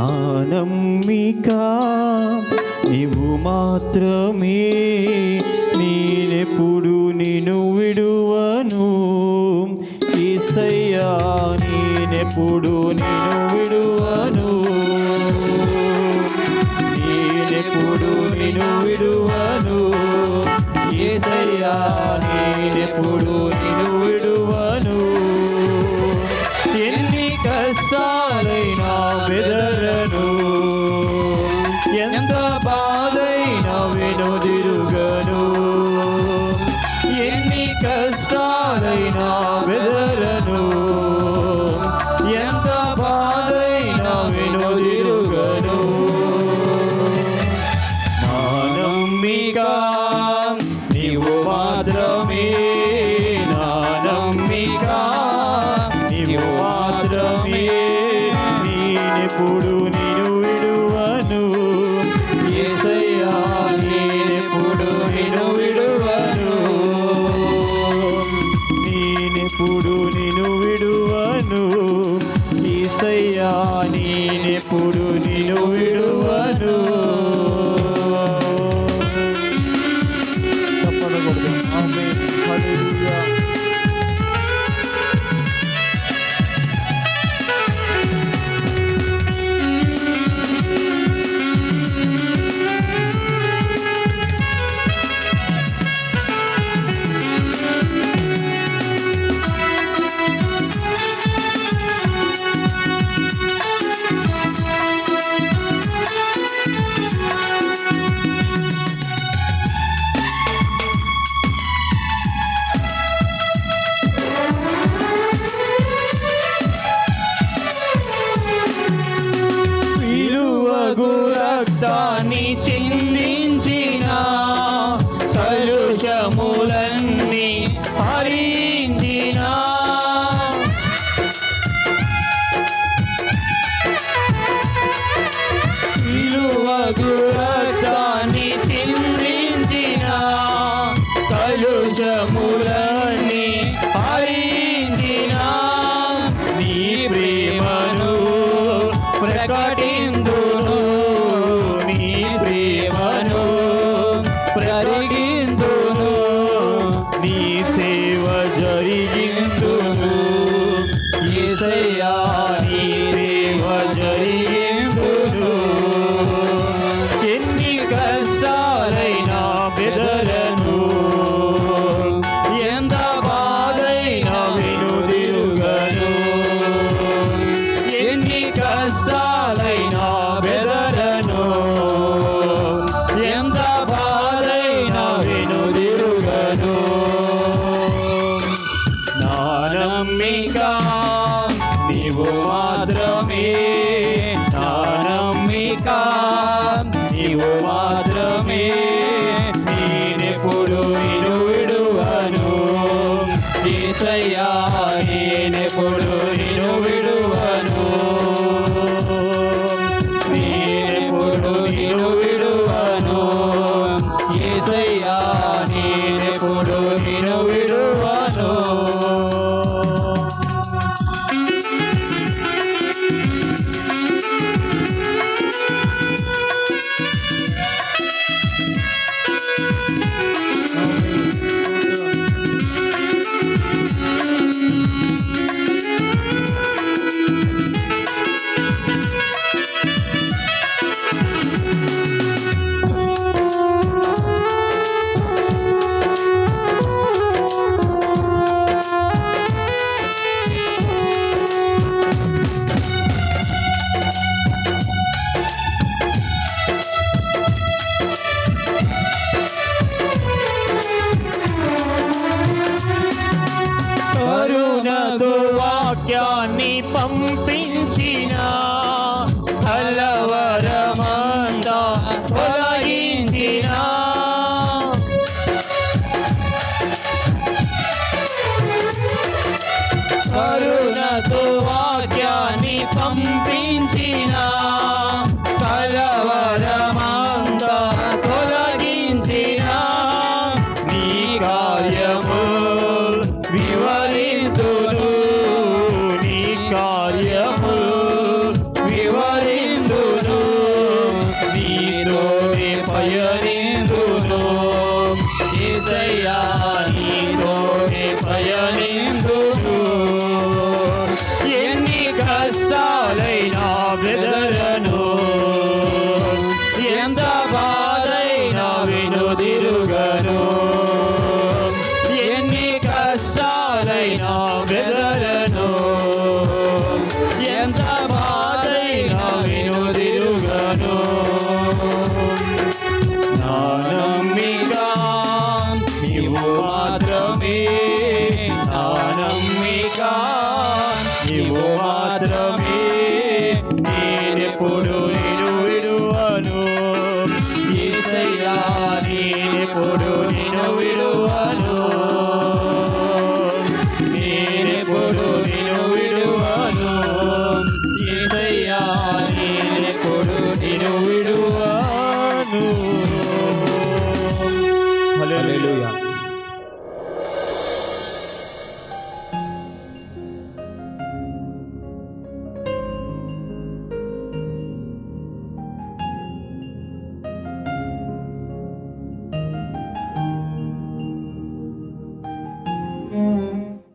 మాత్రమే నా నమ్మిక నీవు మాత్రమే నేనెప్పుడు నిన్ను విడువను. ఈసయ్యా నేనెప్పుడు నిన్ను విడువను. నేనెప్పుడు నిన్ను విడువను. ఏసయ్యా నేనెప్పుడు బాధైనా వెనుదిరుగను ఎన్ని కష్టాలైనా బెదరను ఎంత బాధైనా వెనుదిరుగను నా నమ్మిక నీవు మాత్రమే. నా నమ్మిక నీవు మాత్రమే. నేనెప్పుడు నిన్ను విడువను. ఈసయ్యా నేనెప్పుడు నిన్ను విడువను? నీవు మాత్రమే Dog. కష్టాలైనా బెదరను ఎంత ఏసయ్యా నేను పొడు